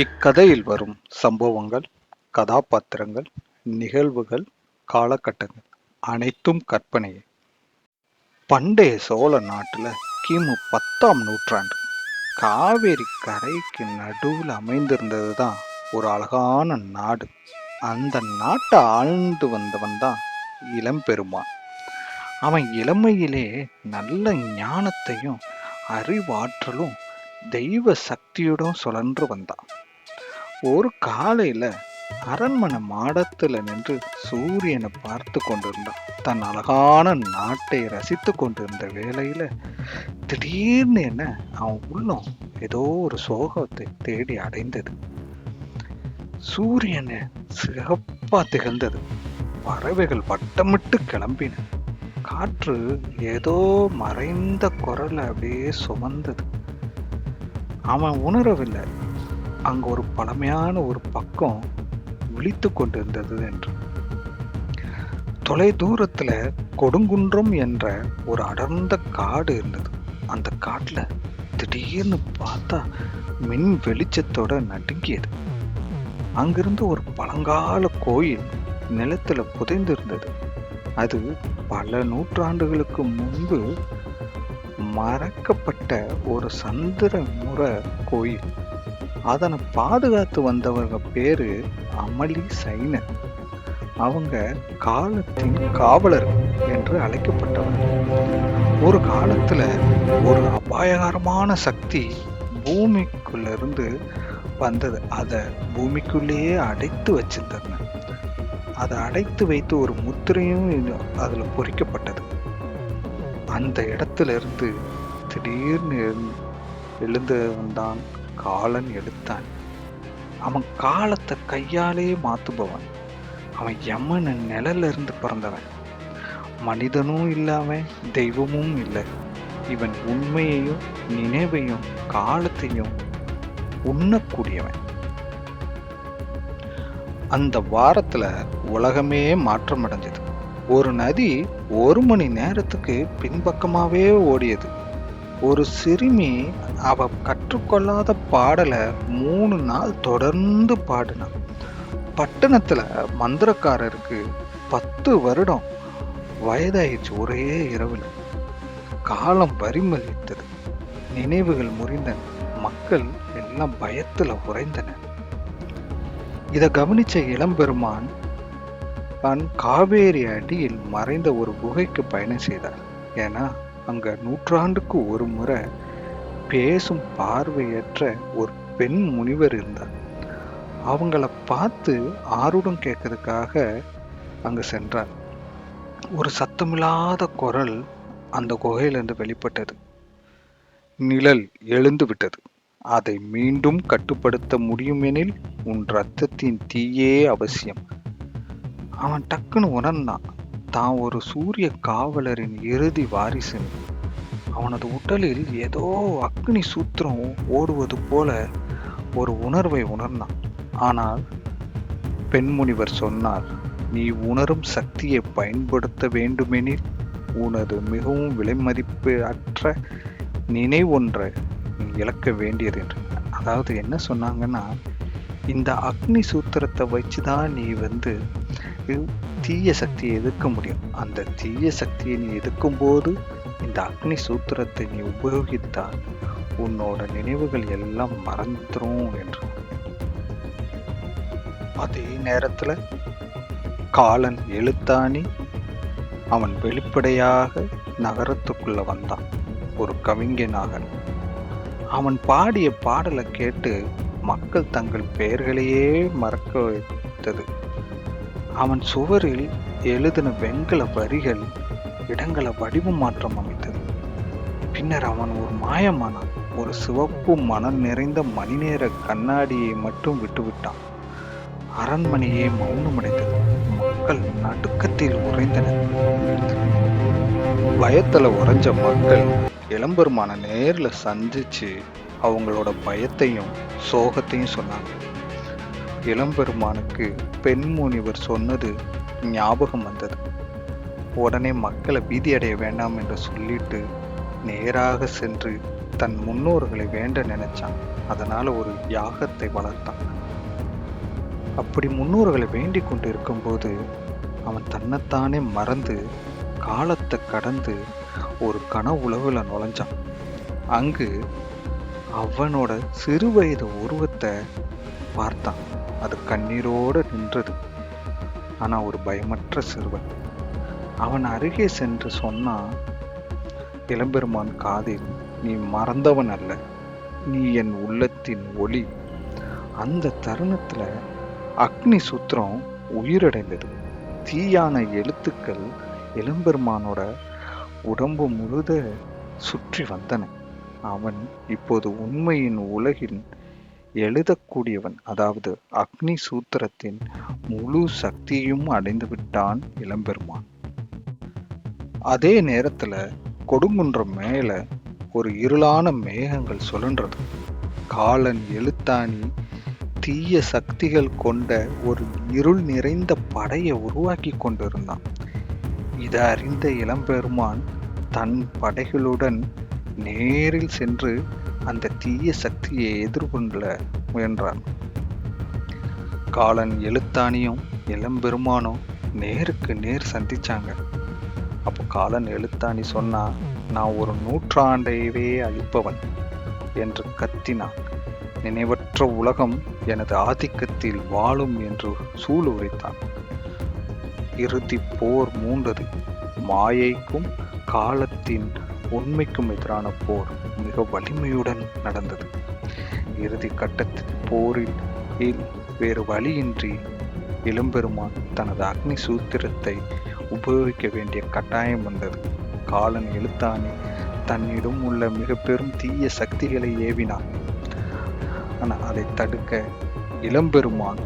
இக்கதையில் வரும் சம்பவங்கள் கதாபாத்திரங்கள் நிகழ்வுகள் காலகட்டங்கள் அனைத்தும் கற்பனையே. பண்டைய சோழ நாட்டில் கிமு பத்தாம் நூற்றாண்டு காவேரி கரைக்கு நடுவில் அமைந்திருந்தது தான் ஒரு அழகான நாடு. அந்த நாட்டை ஆழ்ந்து வந்தவன் தான் இளம்பெருமான். அவன் இளமையிலே நல்ல ஞானத்தையும் அறிவாற்றலும் தெய்வ சக்தியுடன் சுழன்று வந்தான். ஒரு காலையில அரண்மனை மாடத்துல நின்று சூரியனை பார்த்து கொண்டிருந்தான். தன் அழகான நாட்டை ரசித்து கொண்டிருந்த வேளையில திடீர்னு என்ன அவன் உள்ளம் ஏதோ ஒரு சோகத்தை தேடி அடைந்தது. சூரியனை சிகப்பா திகழ்ந்தது. பறவைகள் வட்டமிட்டு கிளம்பின. காற்று ஏதோ மறைந்த குரலை அப்படியே சுமந்தது. அவன் உணரவில்லை. அங்க ஒரு பழமையான ஒரு பக்கம் விழித்து கொண்டிருந்தது என்று. தொலை தூரத்தில் கொடுங்குன்றம் என்ற ஒரு அடர்ந்த காடு இருந்தது. அந்த காட்டுல திடீர்னு பார்த்தா மின் வெளிச்சத்தோட நடுங்கியது. அங்கிருந்து ஒரு பழங்கால கோயில் நிலத்துல புதைந்து இருந்தது அது பல நூற்றாண்டுகளுக்கு முன்பு மறக்கப்பட்ட ஒரு சந்திர முறை கோயில். அதனை பாதுகாத்து வந்தவங்க பேரு அமளி சைனன். அவங்க காலத்தின் காவலர் என்று அழைக்கப்பட்டவர். ஒரு காலத்துல ஒரு அபாயகரமான சக்தி பூமிக்குள்ள இருந்து வந்தது. அதை பூமிக்குள்ளேயே அடைத்து வச்சிருந்தாங்க அதை அடைத்து வைத்து ஒரு முத்திரையும் அதில் பொறிக்கப்பட்டது. அந்த இடத்துல இருந்து திடீர்னு எழு- எழுந்து வந்தான் காலன் எடுத்தான். அவன் காலத்தை கையாலே மாத்துபவன். அவன் யமன் நிழல்ல இருந்து பிறந்தவன். மனிதனும் இல்லாம தெய்வமும் இல்லை. இவன் உண்மையையும் நினைவையும் காலத்தையும் உண்ணக்கூடியவன். அந்த வாரத்துல உலகமே மாற்றம் அடைஞ்சது ஒரு நதி ஒரு மணி நேரத்துக்கு பின்பக்கமாவே ஓடியது. ஒரு சிறுமி அவ கற்றுக்கொள்ளாத பாடலை மூணு நாள் தொடர்ந்து பாடினான் பட்டணத்துல மந்திரக்காரருக்கு பத்து வருடம் வயதாயிடுச்சு ஒரே இரவுல. காலம் வரிமளித்தது நினைவுகள் முறிந்தன. மக்கள் எல்லாம் பயத்துல உறைந்தன இதை கவனிச்ச இளம்பெருமான் தான் காவேரி அடியில் மறைந்த ஒரு குகைக்கு பயணம் செய்தார். ஏன்னா அங்க நூற்றாண்டுக்கு ஒரு முறை பேசும் பார்வையற்ற ஒரு பெண் முனிவர் இருந்தார். அவங்கள பார்த்து ஆர்வம் கேட்கறதுக்காக அங்கு சென்றார். ஒரு சத்தமில்லாத குரல் அந்த குகையிலிருந்து வெளிப்பட்டது. நிழல் எழுந்து விட்டது. அதை மீண்டும் கட்டுப்படுத்த முடியுமெனில் உன் ரத்தத்தின் தீயே அவசியம். அவன் டக்குன்னு உணர்ந்தான். தான் ஒரு சூரிய காவலரின் இறுதி வாரிசுன்னு அவனது உடலில் ஏதோ அக்னி சூத்திரம் ஓடுவது போல ஒரு உணர்வை உணர்ந்தான். ஆனால் பெண்முனிவர் சொன்னார் நீ உணரும் சக்தியை பயன்படுத்த வேண்டுமெனில் உனது மிகவும் விலைமதிப்பு அற்ற நினைவொன்றை நீ இழக்க வேண்டியது என்று. அதாவது என்ன சொன்னாங்கன்னா இந்த அக்னி சூத்திரத்தை வச்சு தான் நீ வந்து தீய சக்தியை எதிர்க்க முடியும். அந்த தீய சக்தியை நீ எதிர்க்கும் போது இந்த அக்னி சூத்திரத்தை நீ உபயோகித்தால் உன்னோட நினைவுகள் எல்லாம் மறந்துரும் என்று அதே நேரத்துல காலன் எழுத்தாணி அவன் வெளிப்படையாக நகரத்துக்குள்ள வந்தான். ஒரு கவிஞனாக அவன் பாடிய பாடலை கேட்டு மக்கள் தங்கள் பெயர்களையே மறக்க வைத்தது. அவன் சுவரில் எழுதின வெண்கல வரிகள் இடங்களை வடிவ மாற்றம் அமைத்தது. பின்னர் அவன் ஒரு மாயமானான். ஒரு சிவப்பு மணல் நிறைந்த மணிநேர கண்ணாடியை மட்டும் விட்டுவிட்டான். அரண்மனையே மௌனமடைந்தது. மக்கள் நடுக்கத்தில் உறைந்தனர். பயத்துல உறைஞ்ச மக்கள் இளம்பெருமான நேர்ல சந்திச்சு அவங்களோட பயத்தையும் சோகத்தையும் சொன்னாங்க. இளம்பெருமானுக்கு பெண்முனிவர் சொன்னது ஞாபகம் வந்தது. உடனே மக்களை பீதியடைய வேண்டாம் என்று சொல்லிட்டு நேராக சென்று தன் முன்னோர்களை வேண்ட நினைச்சான். அதனால ஒரு யாகத்தை வளர்த்தான். அப்படி முன்னோர்களை வேண்டிக் கொண்டு இருக்கும்போது அவன் தன்னைத்தானே மறந்து காலத்தை கடந்து ஒரு கன உலகுல நுழைஞ்சான். அங்கு அவனோட சிறுவயது உருவத்தை பார்த்தான். அது கண்ணீரோடு நின்றது. ஆனால் ஒரு பயமற்ற சிறுவன். அவன் அருகே சென்று சொன்னான் இளம்பெருமான் காதில் நீ மறந்தவன் அல்ல. நீ என் உள்ளத்தின் ஒளி. அந்த தருணத்தில் அக்னி சுத்திரம் உயிரடைந்தது. தீயான எழுத்துக்கள் இளம்பெருமானோட உடம்பு முழுத சுற்றி வந்தன. அவன் இப்போது உண்மையின் உலகில் எழுதக்கூடியவன். அதாவது அக்னி சூத்திரத்தின் முழு சக்தியும் அடைந்து விட்டான் இளம்பெருமான். அதே நேரத்துல கொடுங்குன்றம் மேல ஒரு இருளான மேகங்கள் சுழன்றது. காலன் எழுத்தாணி தீய சக்திகள் கொண்ட ஒரு இருள் நிறைந்த படையை உருவாக்கி கொண்டிருந்தான். இதை அறிந்த இளம்பெருமான் தன் படைகளுடன் நேரில் சென்று அந்த தீய சக்தியை எதிர்கொள்ள முயன்றான். காலன் எழுத்தாணியும் இளம்பெருமானும் நேருக்கு நேர் சந்திச்சாங்க. அப்போ காலன் எழுத்தாணி சொன்னா நான் ஒரு நூற்றாண்டையவே அழிப்பவன் என்று கத்தினான். நினைவற்ற உலகம் எனது ஆதிக்கத்தில் வாழும் என்று சூழ் உரைத்தான். இறுதி போர் மூண்டது. மாயைக்கும் காலத்தின் உண்மைக்கும் எதிரான போர் மிக வலிமையுடன் நடந்தது. இறுதி கட்டத்தில் போரில் வேறு வழியின்றி இளம்பெருமான் தனது அக்னி சூத்திரத்தை உபயோகிக்க வேண்டிய கட்டாயம் வந்தது. காலன் எழுத்தானி தன்னிடம் உள்ள மிக பெரும் தீய சக்திகளை ஏவினான். ஆனால் அதை தடுக்க இளம்பெருமான்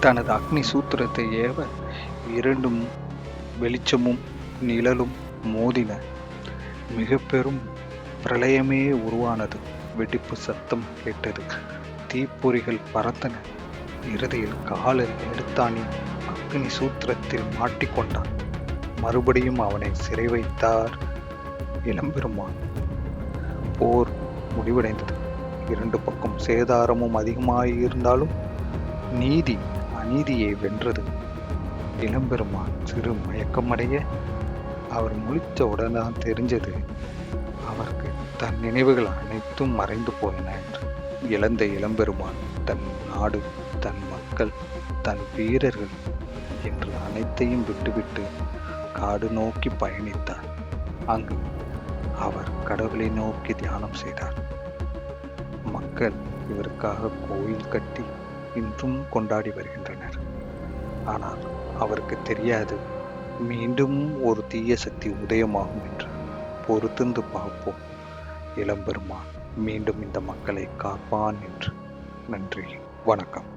தனது அக்னி சூத்திரத்தை ஏவ இரண்டும் வெளிச்சமும் நிழலும் மோதின. மிக பெரும் பிரளயமே உருவானது. வெடிப்பு சத்தம் கேட்டது. தீப்பொறிகள் பறந்தன இறுதியில் காலில் எடுத்தானி அக்னி சூத்திரத்தில் மாட்டிக்கொண்டான். மறுபடியும் அவனை சிறை வைத்தார் இளம்பெருமான் போர் முடிவடைந்தது. இரண்டு பக்கம் சேதாரமும் அதிகமாயிருந்தாலும் நீதி அநீதியை வென்றது. இளம்பெருமான் சிறு மயக்கமடைய அவர் முழித்த உடனே தான் தெரிஞ்சது அவருக்கு தன் நினைவுகள் அனைத்தும் மறைந்து போயின என்று. இழந்த இளம்பெருமான் தன் நாடு தன் மக்கள் தன் வீரர்கள் என்று அனைத்தையும் விட்டுவிட்டு காடு நோக்கி பயணித்தார் அங்கு அவர் கடவுளை நோக்கி தியானம் செய்தார். மக்கள் இவருக்காக கோயில் கட்டி இன்றும் கொண்டாடி வருகின்றனர். ஆனால் அவருக்கு தெரியாது மீண்டும் ஒரு தீய சக்தி உதயமாகும் என்று. பொறுத்திருந்து பார்ப்போம். இளம்பெருமான் மீண்டும் இந்த மக்களை காப்பான் என்று. நன்றி. வணக்கம்.